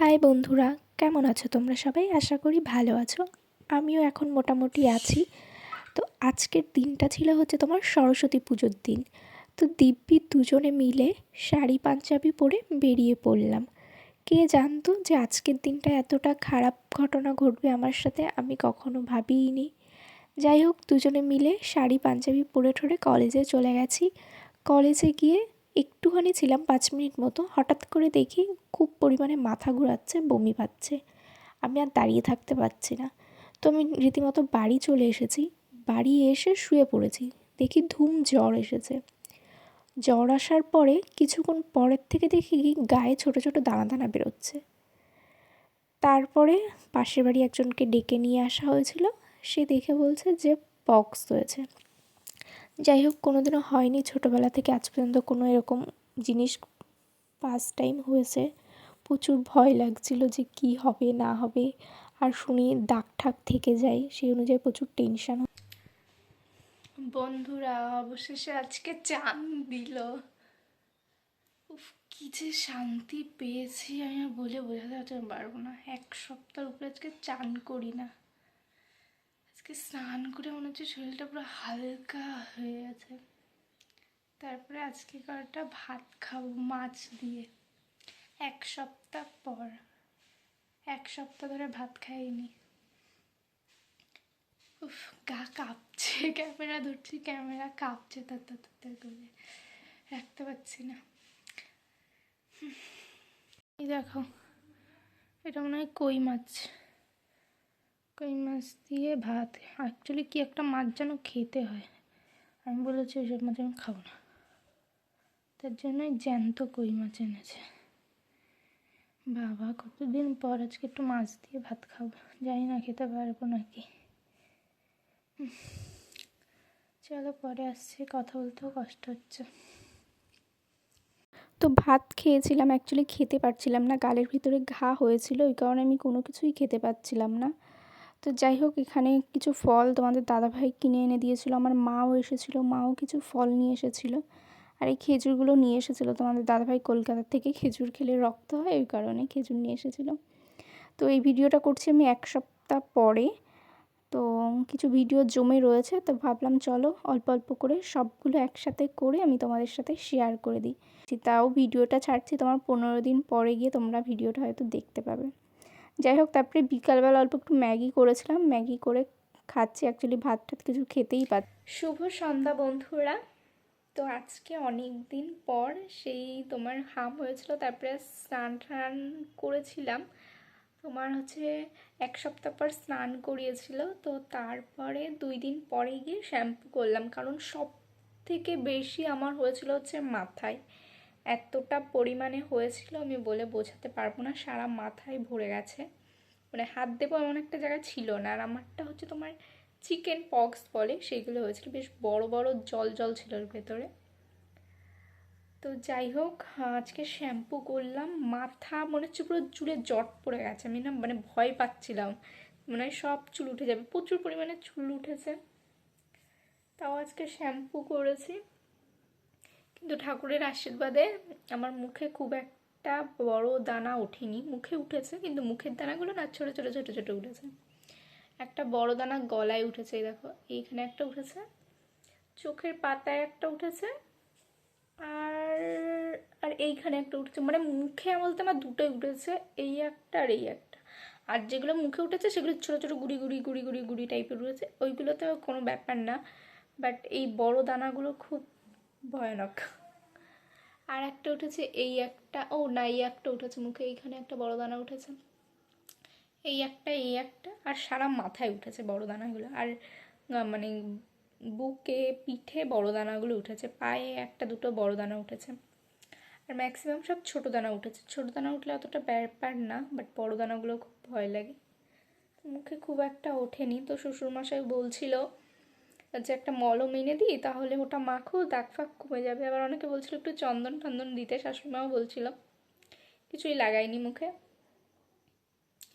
High বন্ধুরা, কেমন আছো তোমরা সবাই? আশা করি ভালো আছো। আমিও এখন মোটামুটি আছি। তো আজকের দিনটা ছিল হচ্ছে তোমার সরস্বতী পুজোর দিন। তো দিব্যি দুজনে মিলে শাড়ি পাঞ্জাবি পরে বেরিয়ে পড়লাম। কে জানতো যে আজকের দিনটা এতটা খারাপ ঘটনা ঘটবে আমার সাথে আমি কখনো ভাবিইনি। যাই হোক, দুজনে মিলে শাড়ি পাঞ্জাবি পরে ঠরে কলেজে চলে গেছি। কলেজে গিয়ে একটুখানি ছিলাম পাঁচ মিনিট মতো, হঠাৎ করে দেখি খুব পরিমাণে মাথা ঘোরাচ্ছে, বমি পাচ্ছে। আমি আর দাঁড়িয়ে থাকতে পারছি না। তো আমি রীতিমতো বাড়ি চলে এসেছি। বাড়ি এসে শুয়ে পড়েছি। দেখি ধুম জ্বর এসেছে। জ্বর আসার পরে কিছুক্ষণ পরের থেকে দেখি গায়ে ছোটো ছোটো দানা দানা বেরোচ্ছে। তারপরে পাশের বাড়ি একজনকে ডেকে নিয়ে আসা হয়েছিল। সে দেখে বলছে যে পক্স হয়েছে যাই হোক কোনো দিনও হয়নি ছোটোবেলা থেকে। আজ পর্যন্ত কোনো এরকম জিনিস ফার্স্ট টাইম হয়েছে। প্রচুর ভয় লাগছিল যে কি হবে, না হবে। আর শুনি দাগ ঠাক থেকে যায়, সেই অনুযায়ী প্রচুর টেনশন বন্ধুরা, অবশেষে আজকে চান দিল। উফ, কি যে শান্তি পেয়েছি আমি বলে বোঝাতে পারব না। এক সপ্তাহ উপরে আজকে চান করি না। আজকে স্নান করে মনে হচ্ছে শরীরটা পুরো হালকা হয়ে গেছে। তারপরে আজকে কয়েকটা ভাত খাব মাছ দিয়ে। এক সপ্তাহ পর। এক সপ্তাহ ধরে ভাত খাইনি। উফ, গা কাঁপছে, ক্যামেরা ধরছি, ক্যামেরা কাঁপছে তার তার করে। রাখতে পারছি না। এই দেখো, এটা মনে হয় কই মাছ। কই মাছ দিয়ে ভাত। অ্যাকচুয়ালি কি একটা মাছ যেন খেতে হয়। আমি বলেছি ওইসব মাছ আমি খাব না। তার জন্যই জ্যান্ত কই মাছ এনেছে। বাবা, কতদিন পর আজকে একটু মাছ দিয়ে ভাত খাব। জানি না খেতে পারব নাকি। চলো পরে আসছি, কথা বলতেও কষ্ট হচ্ছে। তো ভাত খেয়েছিলাম অ্যাকচুয়ালি খেতে পারছিলাম না। গালের ভিতরে ঘা হয়েছিল, ওই কারণে আমি কোনো কিছুই খেতে পাচ্ছিলাম না। তো যাই হোক, এখানে কিছু ফল তোমাদের দাদাভাই কিনে এনে দিয়েছিল, আমার মাও এসেছিল, মাও কিছু ফল নিয়ে এসেছিল আর এই খেজুরগুলো নিয়ে এসেছিল। তোমাদের দাদাভাই কলকাতা থেকে খেজুর খেলে রক্ত হয় ওই কারণে খেজুর নিয়ে এসেছিল। তো এই ভিডিওটা করছি আমি এক সপ্তাহ পরে। তো কিছু ভিডিও জমে রয়েছে, তো ভাবলাম চলো অল্প অল্প করে সবগুলো একসাথে করে আমি তোমাদের সাথে শেয়ার করে দিই। তাও ভিডিওটা ছাড়ছি, তোমার পনেরো দিন পরে গিয়ে তোমরা ভিডিওটা হয়তো দেখতে পাবে। যাই হোক, তারপরে বিকালবেলা অল্প একটু ম্যাগি করেছিলাম। ম্যাগি করে খাচ্ছি। অ্যাকচুয়ালি ভাত টাত কিছু খেতেই পার, শুভ সন্ধ্যা বন্ধুরা। তো আজকে অনেক দিন পর সেই তোমার হাম হয়েছিল, তারপরে স্নান টান করেছিলাম। তোমার হচ্ছে এক সপ্তাহ পর স্নান করিয়েছিল। তো তারপরে দুই দিন পরে গিয়ে শ্যাম্পু করলাম। কারণ সব থেকে বেশি আমার হয়েছিল হচ্ছে মাথায়। এতটা পরিমাণে হয়েছিল আমি বলে বোঝাতে পারব না, সারা মাথায় ভরে গেছে। মানে হাত দেবো এমন একটা জায়গা ছিল না, আর আমারটা হচ্ছে তোমার চিকেন পক্স বলে সেগুলো হয়েছিল, বেশ বড় বড় জল জল ছিল ওর ভেতরে। তো যাই হোক, আজকে শ্যাম্পু করলাম, মাথা মনে হচ্ছে পুরো চুলে জট পড়ে গেছে, আমি না মানে ভয় পাচ্ছিলাম। মানে সব চুল উঠে যাবে, প্রচুর পরিমাণে চুল উঠেছে। তাও আজকে শ্যাম্পু করেছি। কিন্তু ঠাকুরের আশীর্বাদে আমার মুখে খুব একটা বড় দানা ওঠেনি। মুখে উঠেছে, কিন্তু মুখের দানাগুলো না ছোটো ছোটো ছোটো ছোটো উঠেছে। একটা বড় দানা গলায় উঠেছে, এই দেখো, এইখানে একটা উঠেছে, চোখের পাতায় একটা উঠেছে, আর আর এইখানে একটা উঠেছে। মানে মুখে বলতে আমার দুটোই উঠেছে, এই একটা আর এই একটা। আর যেগুলো মুখে উঠেছে, সেগুলো ছোটো ছোটো গুড়ি গুড়ি গুড়ি গুড়ি গুড়ি টাইপের উঠেছে ওইগুলোতে কোনো ব্যাপার না বাট এই বড় দানাগুলো খুব ভয়ানক। আর একটা উঠেছে, এই একটা, ও না, এই একটা উঠেছে, মুখে এইখানে একটা বড় দানা উঠেছে। এই একটা এই একটা, আর সারা মাথায় উঠেছে বড় দানাগুলো। আর মানে বুকে, পিঠে বড় দানাগুলো উঠেছে, পায়ে একটা দুটো বড় দানা উঠেছে। আর ম্যাক্সিমাম সব ছোটো দানা উঠেছে। ছোটো দানা উঠলে অতটা ব্যাপার না, বাট বড় দানাগুলো খুব ভয় লাগে। মুখে খুব একটা ওঠেনি, তো শ্বশুরমশাই বলছিল যে একটা মলম এনে দিই, তাহলে ওটা মাখো দাগ ফাগ কমে যাবে। আবার অনেকে বলছিল একটু চন্দন টন্দন দিতে, শাশুড়িমাও বলছিল। কিছুই লাগাইনি মুখে।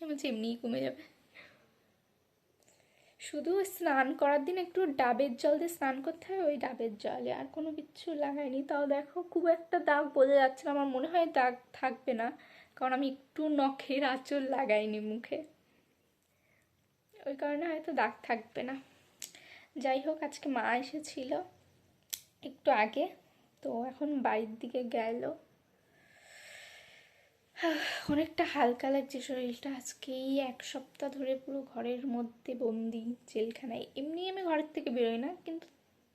বলছি, এমনিই কমে যাবে। শুধু স্নান করার দিন একটু ডাবের জল দিয়ে স্নান করতে হয়, ওই ডাবের জলে। আর কোনো কিছু লাগাইনি তাও দেখো, খুব একটা দাগ বোঝা যাচ্ছে না। আমার মনে হয় দাগ থাকবে না। কারণ আমি একটু নখের আঁচল লাগাইনি মুখে। ওই কারণে হয়তো দাগ থাকবে না। যাই হোক, আজকে মা এসেছিল একটু আগে, তো এখন বাড়ির দিকে গেল। অনেকটা হালকা লাগছে শরীরটা। আজকে এই এক সপ্তাহ ধরে পুরো ঘরের মধ্যে বন্দি, জেলখানায়। এমনি আমি ঘরের থেকে বেরোই না, কিন্তু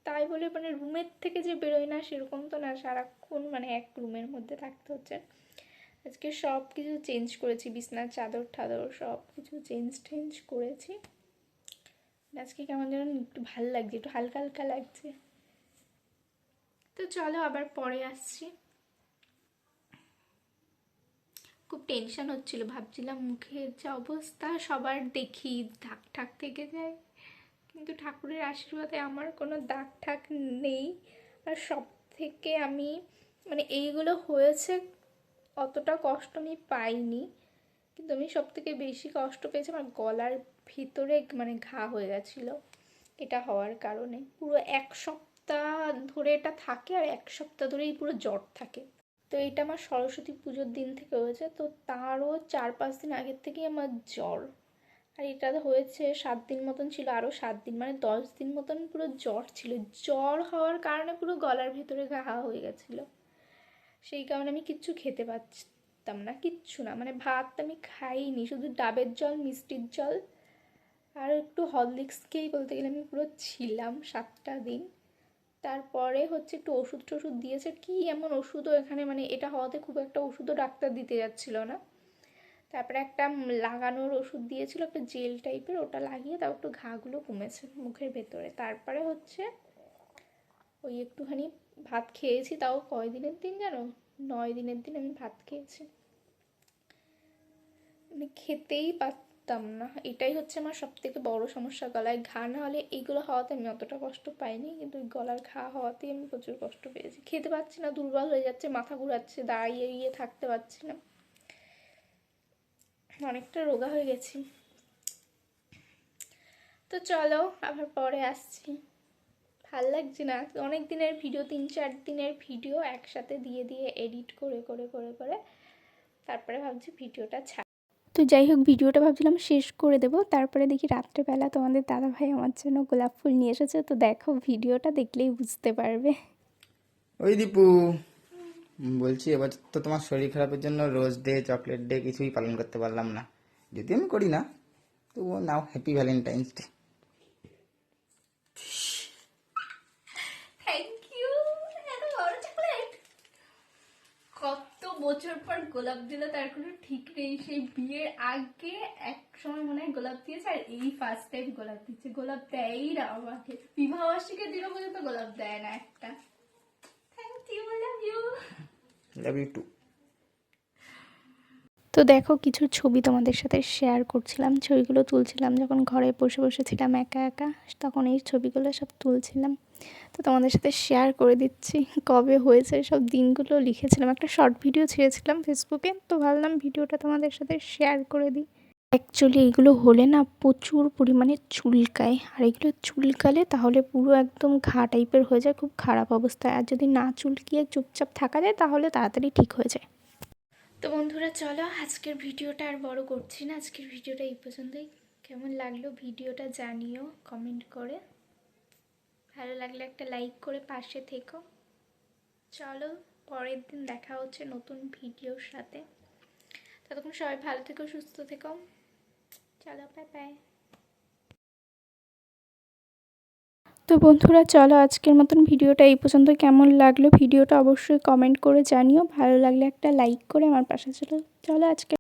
তাই বলে মানে রুমের থেকে যে বেরোই না, সেরকম তো না। সারাক্ষণ মানে এক রুমের মধ্যে থাকতে হচ্ছে। আজকে সব কিছু চেঞ্জ করেছি, বিছনার চাদর ঠাদর সব কিছু চেঞ্জ টেঞ্জ করেছি। আজকে কেমন যেন একটু ভালো লাগছে, একটু হালকা হালকা লাগছে। তো চলো আবার পরে আসছি। খুব টেনশন হচ্ছিল, ভাবছিলাম মুখের যা অবস্থা সবার দেখি, ঢাক ঠাক থেকে যায়। কিন্তু ঠাকুরের আশীর্বাদে আমার কোনো দাগ ঠাক নেই। আর সব থেকে আমি মানে এইগুলো হয়েছে অতটা কষ্ট আমি পাইনি। কিন্তু আমি সব থেকে বেশি কষ্ট পেয়েছি আমার গলার ভিতরে মানে ঘা হয়ে গেছিল। এটা হওয়ার কারণে। পুরো এক সপ্তাহ ধরে এটা থাকে আর এক সপ্তাহ ধরেই পুরো জ্বর থাকে। তো এটা আমার সরস্বতী পুজোর দিন থেকে হয়েছে। তো তারও চার পাঁচ দিন আগের থেকেই আমার জ্বর। আর এটা হয়েছে সাত দিন মতন ছিল, আরও সাত দিন মানে দশ দিন মতন পুরো জ্বর ছিল। জ্বর হওয়ার কারণে পুরো গলার ভেতরে ঘা হয়ে গেছিল। সেই কারণে আমি কিচ্ছু খেতে পারতাম না, কিচ্ছু না। মানে ভাত আমি খাইনি, শুধু ডাবের জল, মিষ্টির জল আর একটু হরলিক্সকেই বলতে গেলে আমি পুরো ছিলাম সাতটা দিন। তারপরে হচ্ছে একটু ওষুধ টষুধ দিয়েছে। কি এমন ওষুধও এখানে মানে এটা হওয়াতে খুব একটা ওষুধও ডাক্তার দিতে যাচ্ছিল না। তারপরে একটা লাগানোর ওষুধ দিয়েছিল, একটা জেল টাইপের, ওটা লাগিয়ে তাও একটু ঘাগুলো কমেছে মুখের ভেতরে। তারপরে হচ্ছে ওই একটুখানি ভাত খেয়েছি, তাও কয় দিনের দিন জানো? নয় দিনের দিন আমি ভাত খেয়েছি। মানে খেতেই পারতাম না। এটাই হচ্ছে আমার সব থেকে বড় সমস্যা গলায়। ঘা না হলে এইগুলো হওয়াতে আমি অতটা কষ্ট পাইনি, কিন্তু ওই গলার ঘা হওয়াতেই আমি প্রচুর কষ্ট পেয়েছি। খেতে পারছি না, দুর্বল হয়ে যাচ্ছে, মাথা ঘুরাচ্ছে, দাঁড়িয়ে গিয়ে থাকতে পারছি না। অনেকটা রোগা হয়ে গেছি। তো চলো, আবার পরে আসছি। ভালো লাগছে না? অনেক দিনের ভিডিও, তিন চার দিনের ভিডিও একসাথে দিয়ে দিয়ে এডিট করে করে করে করে। তারপরে ভাবছি ভিডিওটা ছাড় তো যাই হোক, ভিডিওটা ভাবছিলাম শেষ করে দেব। তারপরে দেখি রাত্রেবেলা তোমাদের দাদা ভাই আমার জন্য গোলাপ ফুল নিয়ে এসেছে। তো দেখো, ভিডিওটা দেখলেই বুঝতে পারবে। ওই দীপু বলছি এবার তো তোমার শরীর খারাপের জন্য রোজ ডে, চকলেট ডে কিছুই পালন করতে পারলাম না। যদি আমি করি না, তবুও নাও, happy Valentine's day thank you এত বড় চকলেট কত বছর পর গোলাপ দিল তার কোনো ঠিক নেই। সেই বিয়ের আগে এক সময় মনে হয় গোলাপ দিয়েছে, আর এই ফার্স্ট টাইম গোলাপ দিচ্ছে। গোলাপ দেয়ই না আমাকে। বিবাহ বার্ষিকের দিনও পর্যন্ত গোলাপ দেয় না একটা। Thank you love you love you too তো দেখো, কিছু ছবি তোমাদের সাথে শেয়ার করছিলাম। ছবিগুলো তুলছিলাম যখন ঘরে বসে বসে ছিলাম একা একা, তখন এই ছবিগুলো সব তুলছিলাম। তো তোমাদের সাথে শেয়ার করে দিচ্ছি, কবে হয়েছে সব দিনগুলো লিখেছিলাম। একটা শর্ট ভিডিও ছেড়েছিলাম ফেসবুকে তো ভাবলাম ভিডিওটা তোমাদের সাথে শেয়ার করে দিই। অ্যাকচুয়ালি এগুলো হলে না প্রচুর পরিমাণে চুলকায়, আর এগুলো চুলকালে তাহলে পুরো একদম ঘা টাইপের হয়ে যায়, খুব খারাপ অবস্থায় আর যদি না চুলকিয়ে চুপচাপ থাকা যায়, তাহলে তাড়াতাড়ি ঠিক হয়ে যায়। তো বন্ধুরা, চলো আজকের ভিডিওটা আর বড় করছি না। আজকের ভিডিওটা এই পর্যন্তই। কেমন লাগল ভিডিওটা জানিও কমেন্ট করে। ভালো লাগলে একটা লাইক করে পাশে থেকো। চলো পরের দিন দেখা হচ্ছে নতুন ভিডিওর সাথে। ততক্ষণ সবাই ভালো থেকো, সুস্থ থেকো। চলো বাই বাই তো বন্ধুরা, চলো আজকের মতন ভিডিওটা এই পর্যন্ত কেমন লাগল ভিডিওটা অবশ্যই কমেন্ট করে জানিও। ভালো লাগলে একটা লাইক করে আমার পাশে চলো চলো আজকে